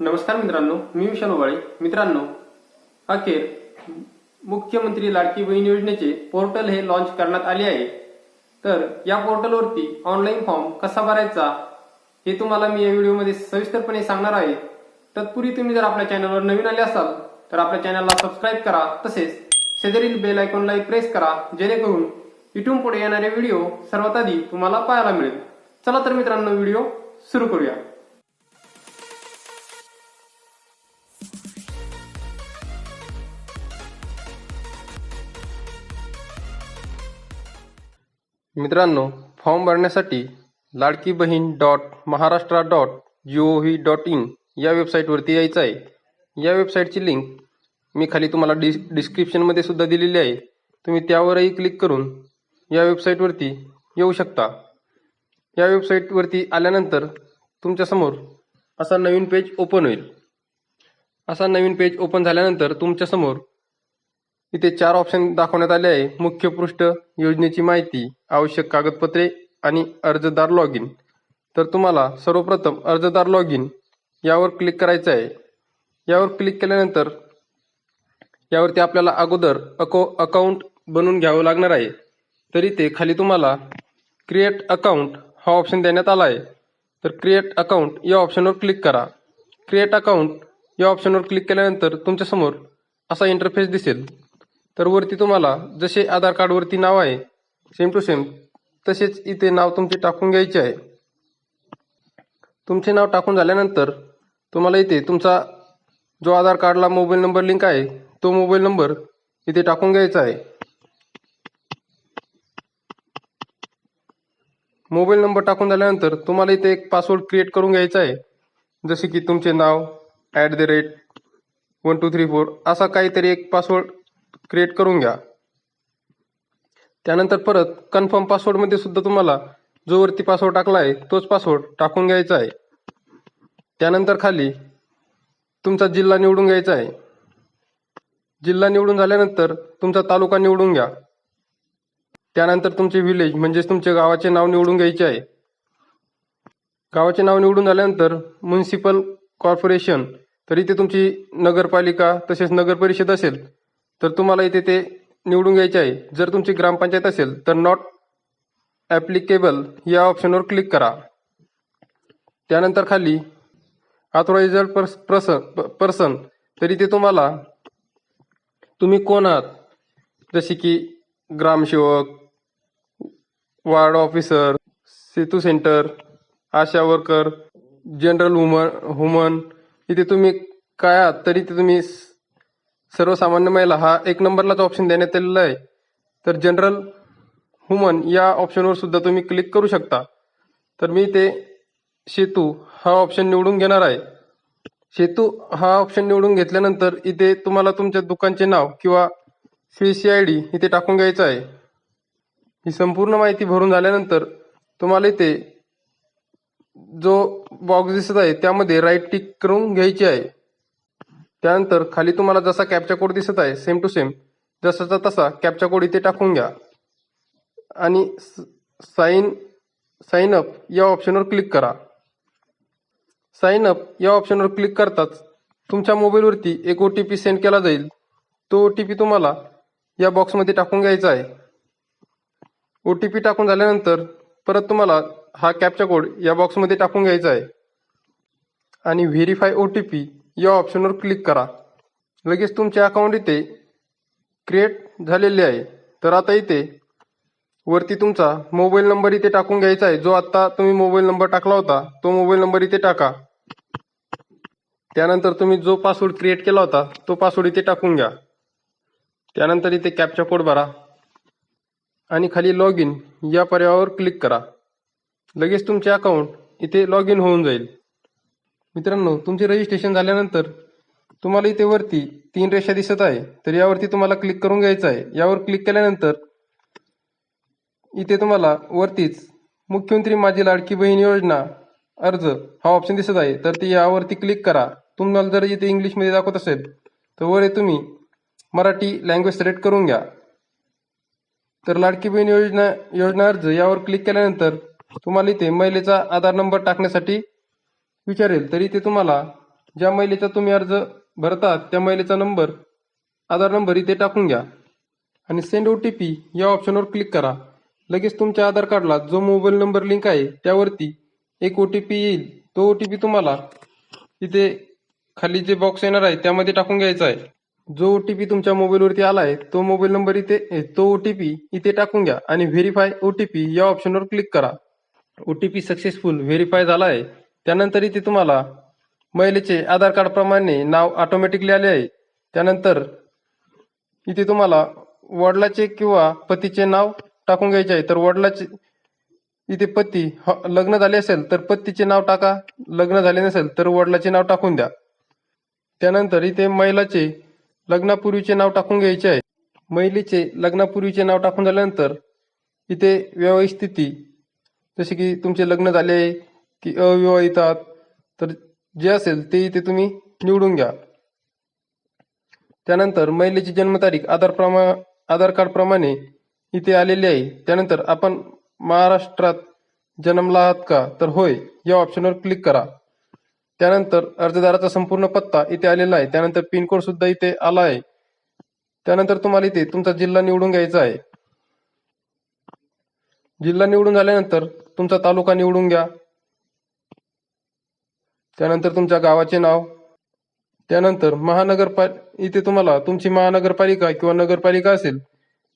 नमस्कार मित्रांनो मी विशाल ओबाळे मित्रांनो अखेर मुख्यमंत्री लाडकी बहीण योजनेचे पोर्टल हे लॉन्च करण्यात आले आहे. तर या पोर्टलवरती ऑनलाईन फॉर्म कसा भरायचा हे तुम्हाला मी या व्हिडिओमध्ये सविस्तरपणे सांगणार आहे. तत्पूर्वी तुम्ही जर आपल्या चॅनलवर नवीन आले असाल तर आपल्या चॅनलला सबस्क्राईब करा. तसेच शेजारील बेल आयकॉनलाही प्रेस करा जेणेकरून इथून पुढे येणारे व्हिडिओ सर्वात आधी तुम्हाला पाहायला मिळेल. चला तर मित्रांनो व्हिडिओ सुरू करूया. मित्रांनो फॉर्म भरण्यासाठी Ladki Bahin dot Maharashtra dot G O V dot in या वेबसाईटवरती यायचं आहे. या वेबसाईटची लिंक मी खाली तुम्हाला डिस डिस्क्रिप्शनमध्ये सुद्धा दिलेली आहे. तुम्ही त्यावरही क्लिक करून या वेबसाईटवरती येऊ शकता. या वेबसाईटवरती आल्यानंतर तुमच्यासमोर असा नवीन पेज ओपन होईल. असा नवीन पेज ओपन झाल्यानंतर तुमच्यासमोर इथे चार ऑप्शन दाखवण्यात आले आहे. मुख्य पृष्ठ योजनेची माहिती आवश्यक कागदपत्रे आणि अर्जदार लॉग इन तर तुम्हाला सर्वप्रथम अर्जदार लॉग इन यावर क्लिक करायचं आहे. यावर क्लिक केल्यानंतर यावरती आपल्याला अगोदर अको अकाउंट बनवून घ्यावं लागणार आहे. तरी ते खाली तुम्हाला क्रिएट अकाउंट हा ऑप्शन देण्यात आला आहे. तर क्रिएट अकाउंट या ऑप्शनवर क्लिक करा. क्रिएट अकाउंट या ऑप्शनवर क्लिक केल्यानंतर तुमच्यासमोर असा इंटरफेस दिसेल. तर वरती तुम्हाला जसे आधार कार्डवरती नाव आहे सेम टू सेम तसेच इथे नाव तुमचे टाकून घ्यायचे आहे. तुमचे नाव टाकून झाल्यानंतर तुम्हाला इथे तुमचा जो आधार कार्डला मोबाईल नंबर लिंक आहे तो मोबाईल नंबर इथे टाकून घ्यायचा आहे. मोबाईल नंबर टाकून झाल्यानंतर तुम्हाला इथे एक पासवर्ड क्रिएट करून घ्यायचा आहे. जसे की तुमचे नाव at the rate one two three four असा काहीतरी एक पासवर्ड क्रिएट करून घ्या. त्यानंतर परत कन्फर्म पासवर्डमध्ये सुद्धा तुम्हाला जो वरती पासवर्ड टाकला आहे तोच पासवर्ड टाकून घ्यायचा आहे. त्यानंतर खाली तुमचा जिल्हा निवडून घ्यायचा आहे. जिल्हा निवडून झाल्यानंतर तुमचा तालुका निवडून घ्या. त्यानंतर तुमचे विलेज म्हणजेच तुमच्या गावाचे नाव निवडून घ्यायचे आहे. गावाचे नाव निवडून झाल्यानंतर म्युन्सिपल कॉर्पोरेशन तर इथे तुमची नगरपालिका तसेच नगर परिषद असेल तर तुम्हाला इथे ते निवडून घ्यायचे आहे. जर तुमची ग्रामपंचायत असेल तर नॉट ॲप्लिकेबल या ऑप्शनवर क्लिक करा. त्यानंतर खाली ऑथोरायझर पर्स पर्सन पर्सन तर इथे तुम्हाला तुम्ही कोण आहात? जसे की ग्रामसेवक ward officer Setu centre Asha worker general woman woman इथे तुम्ही काय आहात? तरी ते तुम्ही सर्वसामान्य महिला हा एक नंबरलाच ऑप्शन देण्यात आलेला आहे. तर जनरल वुमन या ऑप्शनवर सुद्धा तुम्ही क्लिक करू शकता. तर मी ते सेतू हा ऑप्शन निवडून घेणार आहे. सेतू हा ऑप्शन निवडून घेतल्यानंतर इथे तुम्हाला तुमच्या दुकानचे नाव किंवा सी आय डी इथे टाकून घ्यायचं आहे. ही संपूर्ण माहिती भरून झाल्यानंतर तुम्हाला इथे जो बॉक्स दिसत आहे त्यामध्ये राईट टिक करून घ्यायची आहे. त्यानंतर खाली तुम्हाला जसा कॅपचा कोड दिसत आहे सेम टू सेम जसाचा तसा कॅपचा कोड इथे टाकून घ्या. आणि साईन साइन अप या ऑप्शनवर क्लिक करा. साइन अप या ऑप्शनवर क्लिक करताच तुमच्या मोबाईलवरती एक ओ टी पी सेंड केला जाईल. तो ओ टी पी तुम्हाला या बॉक्समध्ये टाकून घ्यायचा आहे. ओ टी पी टाकून झाल्यानंतर परत तुम्हाला हा कॅपचा कोड या बॉक्समध्ये टाकून घ्यायचा आहे. आणि व्हेरीफाय ओ टी पी या ऑप्शनवर क्लिक करा. लगेच तुमचे अकाउंट इथे क्रिएट झालेले आहे. तर आता इथे वरती तुमचा मोबाईल नंबर इथे टाकून घ्यायचा आहे. जो आत्ता तुम्ही मोबाईल नंबर टाकला होता तो मोबाईल नंबर इथे टाका. त्यानंतर तुम्ही जो पासवर्ड क्रिएट केला होता तो पासवर्ड इथे टाकून घ्या. त्यानंतर इथे कॅपचा कोड भरा. आणि खाली लॉग इन या पर्यायावर क्लिक करा. लगेच तुमचे अकाउंट इथे लॉग इन होऊन जाईल. मित्रांनो तुमचे रजिस्ट्रेशन झाल्यानंतर तुम्हाला इथे वरती तीन रेषा दिसत आहे. तर यावरती तुम्हाला क्लिक करून घ्यायचं आहे. यावर क्लिक केल्यानंतर इथे तुम्हाला वरतीच मुख्यमंत्री माझी लाडकी बहीण योजना अर्ज हा ऑप्शन दिसत आहे. तर ते यावरती क्लिक करा. तुम्हाला जर इथे इंग्लिशमध्ये दाखवत असेल तर वर हे तुम्ही मराठी लँग्वेज सिलेक्ट करून घ्या. तर लाडकी बहीण योजना योजना अर्ज यावर क्लिक केल्यानंतर तुम्हाला इथे महिलेचा आधार नंबर टाकण्यासाठी विचारेल तरी ते तुम्हाला ज्या महिलेचा तुम्ही अर्ज भरतात त्या महिलेचा नंबर आधार नंबर इथे टाकून घ्या. आणि सेंड ओ टी पी या ऑप्शनवर क्लिक करा. लगेच तुमच्या आधार कार्डला जो मोबाईल नंबर लिंक आहे त्यावरती एक ओ टी पी येईल. तो ओ टी पी तुम्हाला इथे खाली जे बॉक्स येणार आहे त्यामध्ये टाकून घ्यायचा आहे. जो ओ टी पी तुमच्या मोबाईलवरती आला आहे तो मोबाईल नंबर इथे तो ओ टी पी इथे टाकून घ्या. आणि व्हेरीफाय ओ टी पी या ऑप्शनवर क्लिक करा. O T P successful verify झाला आहे. त्यानंतर इथे तुम्हाला महिलेचे आधार कार्ड प्रमाणे नाव ऑटोमॅटिकली आले आहे. त्यानंतर इथे तुम्हाला वडिलाचे किंवा पतीचे नाव टाकून घ्यायचे आहे. तर वडिलाचे इथे पती लग्न झाले असेल तर पतीचे नाव टाका. लग्न झाले नसेल तर वडिलाचे नाव टाकून द्या. त्यानंतर इथे महिलाचे लग्नापूर्वीचे नाव टाकून घ्यायचे आहे. महिलेचे लग्नापूर्वीचे नाव टाकून झाल्यानंतर इथे वैवाहिक स्थिती जसे की तुमचे लग्न झाले आहे की अविवाहित आहात. तर जे असेल ते इथे तुम्ही निवडून घ्या. त्यानंतर महिलेची जन्मतारीख आधार प्रमा आधार कार्ड प्रमाणे इथे आलेली आहे. त्यानंतर आपण महाराष्ट्रात जन्मला आहात का? तर होय या ऑप्शनवर क्लिक करा. त्यानंतर अर्जदाराचा संपूर्ण पत्ता इथे आलेला आहे. त्यानंतर पिनकोड सुद्धा इथे आला आहे. त्यानंतर तुम्हाला इथे तुमचा जिल्हा निवडून घ्यायचा आहे. जिल्हा निवडून झाल्यानंतर तुमचा तालुका निवडून घ्या. त्यानंतर तुमच्या गावाचे नाव. त्यानंतर महानगरपाल इथे तुम्हाला तुमची महानगरपालिका किंवा नगरपालिका असेल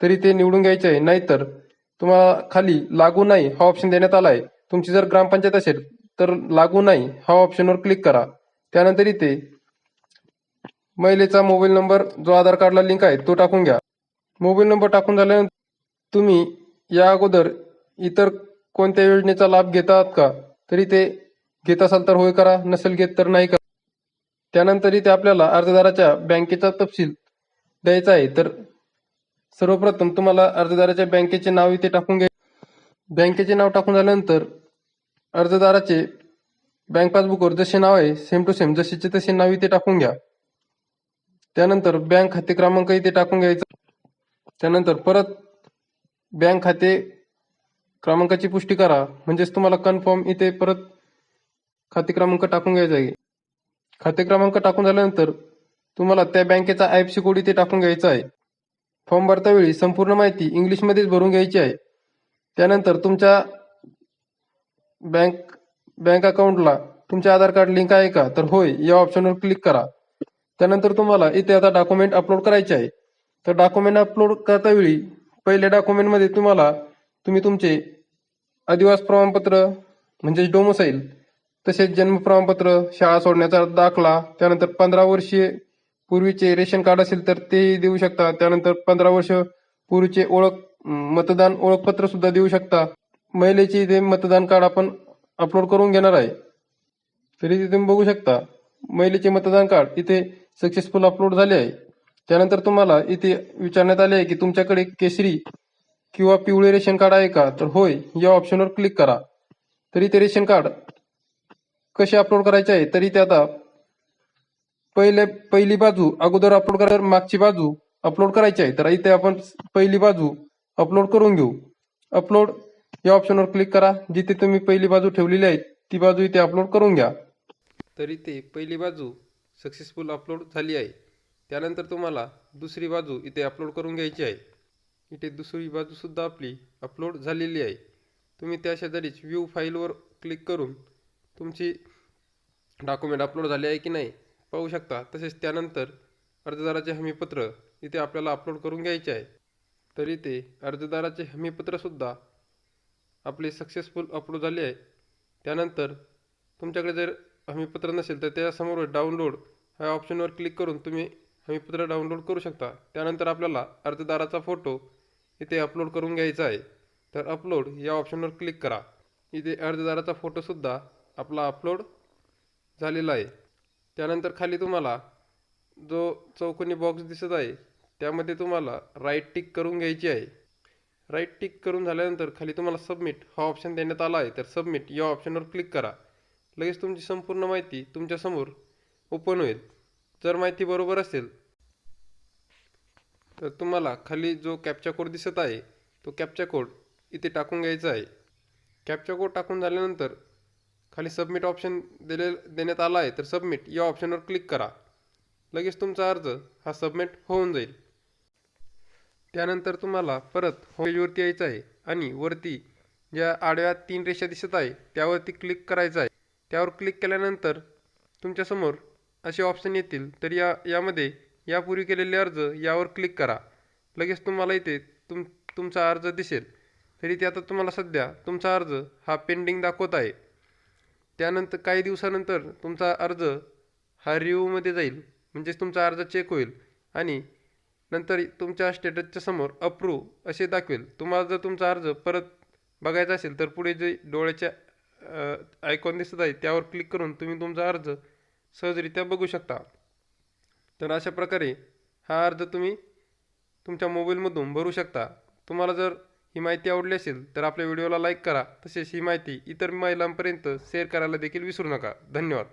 तरी ते निवडून घ्यायचे आहे. नाहीतर तुम्हाला खाली लागू नाही हा ऑप्शन देण्यात आला आहे. तुमची जर ग्रामपंचायत असेल तर लागू नाही हा ऑप्शनवर क्लिक करा. त्यानंतर इथे महिलेचा मोबाईल नंबर जो आधार कार्डला लिंक आहे तो टाकून घ्या. मोबाईल नंबर टाकून झाल्यानंतर तुम्ही या अगोदर इतर कोणत्या योजनेचा लाभ घेतात आहात का? तरी ते घेत असाल तर होय करा नसेल घेत तर नाही करा. त्यानंतर इथे आपल्याला अर्जदाराच्या बँकेचा तपशील द्यायचा आहे. तर सर्वप्रथम तुम्हाला अर्जदाराच्या बँकेचे नाव इथे टाकून घ्या बँकेचे नाव टाकून झाल्यानंतर अर्जदाराचे बँक पासबुकवर जसे नाव आहे सेम टू सेम जसेचे तसे नाव इथे टाकून घ्या. त्यानंतर बँक खाते क्रमांक इथे टाकून घ्यायचा. त्यानंतर परत बँक खाते क्रमांकाची पुष्टी करा. म्हणजेच तुम्हाला कन्फर्म इथे परत खाते क्रमांक टाकून घ्यायचा आहे. खाते क्रमांक टाकून झाल्यानंतर तुम्हाला त्या बँकेचा आय कोड इथे टाकून घ्यायचा आहे. फॉर्म भरतावेळी संपूर्ण माहिती इंग्लिशमध्येच भरून घ्यायची आहे. त्यानंतर तुमच्या बँक बँक अकाउंटला तुमचे आधार कार्ड लिंक आहे का? तर होय या ऑप्शनवर क्लिक करा. त्यानंतर तुम्हाला इथे आता डॉक्युमेंट अपलोड करायचे आहे. तर डॉक्युमेंट अपलोड करता वेळी पहिल्या डॉक्युमेंटमध्ये तुम्हाला तुम्ही तुमचे आदिवास प्रमाणपत्र म्हणजेच डोमोसाईल तसेच जन्म प्रमाणपत्र शाळा सोडण्याचा दाखला त्यानंतर पंधरा वर्षीय पूर्वीचे रेशन कार्ड असेल तर तेही देऊ शकता. त्यानंतर पंधरा वर्ष पूर्वीचे ओळख मतदान ओळखपत्र सुद्धा देऊ शकता. महिलेचे इथे मतदान कार्ड आपण अपलोड करून घेणार आहे. तरी इथे तुम्ही बघू शकता. महिलेचे मतदान कार्ड इथे सक्सेसफुल अपलोड झाले आहे. त्यानंतर तुम्हाला इथे विचारण्यात आले आहे की तुमच्याकडे केसरी किंवा पिवळे रेशन कार्ड आहे का? तर होय या ऑप्शनवर क्लिक करा. तरी ते रेशन कार्ड कसे अपलोड करायचे आहे तरी ते आता पहिले पहिली बाजू अगोदर अपलोड करा मागची बाजू अपलोड करायची आहे तर इथे आपण पहिली बाजू अपलोड करून घेऊ. अपलोड या ऑप्शनवर क्लिक करा जिथे तुम्ही पहिली बाजू ठेवलेली आहे ती बाजू इथे अपलोड करून घ्या. तर इथे पहिली बाजू सक्सेसफुल अपलोड झाली आहे. त्यानंतर तुम्हाला दुसरी बाजू इथे अपलोड करून घ्यायची आहे. इथे दुसरी बाजूसुद्धा आपली अपलोड झालेली आहे. तुम्ही त्या शेजारीच व्ह्यू फाईलवर क्लिक करून तुमची डॉक्युमेंट अपलोड झाले आहे की नाही पाहू शकता. तसेच त्यानंतर अर्जदाराचे हमीपत्र इथे आपल्याला अपलोड करून घ्यायचे आहे. तर इथे अर्जदाराचे हमीपत्रसुद्धा आपले सक्सेसफुल अपलोड झाले आहे. त्यानंतर तुमच्याकडे जर हमीपत्र नसेल तर त्यासमोर डाउनलोड ह्या ऑप्शनवर क्लिक करून तुम्ही हमीपत्र डाउनलोड करू शकता. त्यानंतर आपल्याला अर्जदाराचा फोटो इथे अपलोड करून घ्यायचा आहे. तर अपलोड या ऑप्शनवर क्लिक करा. इथे अर्जदाराचा फोटोसुद्धा आपला अपलोड झालेला आहे. त्यानंतर खाली तुम्हाला जो चौकोनी बॉक्स दिसत आहे त्यामध्ये तुम्हाला राईट टिक करून घ्यायची आहे. राईट टिक करून झाल्यानंतर खाली तुम्हाला सबमिट हा ऑप्शन देण्यात आला आहे. तर सबमिट या ऑप्शनवर क्लिक करा. लगेच तुमची संपूर्ण माहिती तुमच्यासमोर ओपन होईल. जर माहिती बरोबर असेल तर तुम्हाला खाली जो कॅप्चा कोड दिसत आहे तो कॅप्चा कोड इथे टाकून घ्यायचा आहे. कॅप्चा कोड टाकून झाल्यानंतर खाली सबमिट ऑप्शन दिले देण्यात आला आहे तर सबमिट या ऑप्शनवर क्लिक करा. लगेच तुमचा अर्ज हा सबमिट होऊन जाईल. त्यानंतर तुम्हाला परत होमपेजवरती यायचं आहे आणि वरती ज्या आडव्या तीन रेषा दिसत आहे त्यावरती क्लिक करायचं आहे. त्यावर क्लिक केल्यानंतर तुमच्यासमोर असे ऑप्शन येतील तर या यामध्ये यापूर्वी केलेले अर्ज यावर क्लिक करा. लगेच तुम्हाला इथे तुम तुमचा अर्ज दिसेल. तरी ते आता तुम्हाला सध्या तुमचा अर्ज हा पेंडिंग दाखवत आहे. त्यानंतर काही दिवसानंतर तुमचा अर्ज हा रिव्ह्यूमध्ये जाईल. म्हणजेच तुमचा अर्ज चेक होईल आणि नंतर तुमच्या स्टेटसच्या समोर अप्रूव्ह असे दाखवेल. तुम्हाला जर तुमचा अर्ज परत बघायचा असेल तर पुढे जे डोळ्याच्या आयकॉन दिसत आहे त्यावर क्लिक करून तुम्ही तुमचा अर्ज सहजरित्या बघू शकता. तर अशा प्रकारे हा अर्ज तुम्ही तुमच्या मोबाईलमधून भरू शकता. तुम्हाला जर ही माहिती आवडली असेल तर आपल्या व्हिडिओला लाईक करा तसेच ही माहिती इतर महिलांपर्यंत शेअर करायला देखील विसरू नका. धन्यवाद.